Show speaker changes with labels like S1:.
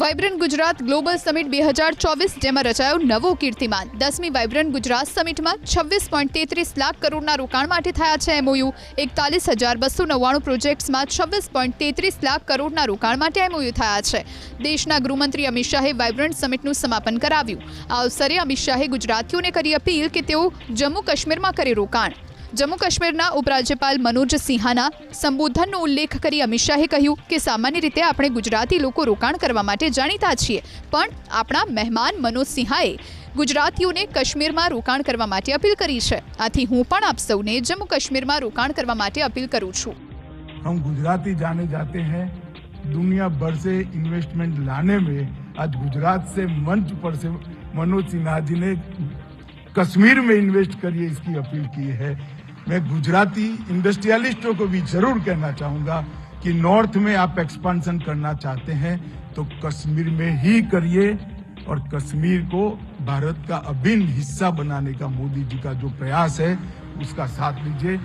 S1: Vibrant Gujarat global summit બે હજાર ચોવીસ, જેમાં રચાયો નવો કીર્તિમાન. દસમી વાઇબ્રન્ટ ગુજરાત સમિટમાં છવ્વીસ પોઈન્ટ તેત્રીસ લાખ કરોડના રોકાણ માટે થયા છે એમઓયુ એકતાલીસ હજાર બસો નવ્વાણું પ્રોજેક્ટ્સમાં છવ્વીસ પોઈન્ટ તેત્રીસ લાખ કરોડના રોકાણ માટે એમઓયુ થયા છે. દેશના ગૃહમંત્રી અમિત શાહે વાઇબ્રન્ટ સમિટનું સમાપન કરાવ્યું. આ અવસરે અમિત શાહે ગુજરાતીઓને કરી અપીલ કે તેઓ જમ્મુ કાશ્મીરમાં કરે રોકાણ. જમ્મુ કાશ્મીરના ઉપરાજ્યપાલ મનોજ સિંહાના સંબોધનનો ઉલ્લેખ કરી અમિત શાહે કહ્યું કે સામાન્ય રીતે આપણે ગુજરાતી લોકો રોકાણ કરવા માટે જાણીતા છીએ પણ આપણા મહેમાન મનોજ સિંહાએ ગુજરાતીઓને કાશ્મીરમાં રોકાણ કરવા માટે અપીલ કરી છે આથી હું પણ આપ સૌને જમ્મુ કાશ્મીરમાં રોકાણ કરવા માટે અપીલ કરું છું
S2: हम गुजराती जाने जाते हैं दुनिया भर से इन्वेस्टमेंट लाने में आज गुजरात से मंच पर से मनोज सिन्हा जी ने कश्मीर में इन्वेस्ट करिए, इसकी अपील की है। मैं गुजराती इंडस्ट्रियलिस्टों को भी ज़रूर कहना चाहूँगा कि नॉर्थ में आप एक्सपांशन करना चाहते हैं तो कश्मीर में ही करिए और कश्मीर को भारत का अभिन्न हिस्सा बनाने का मोदी जी का जो प्रयास है, उसका साथ लीजिए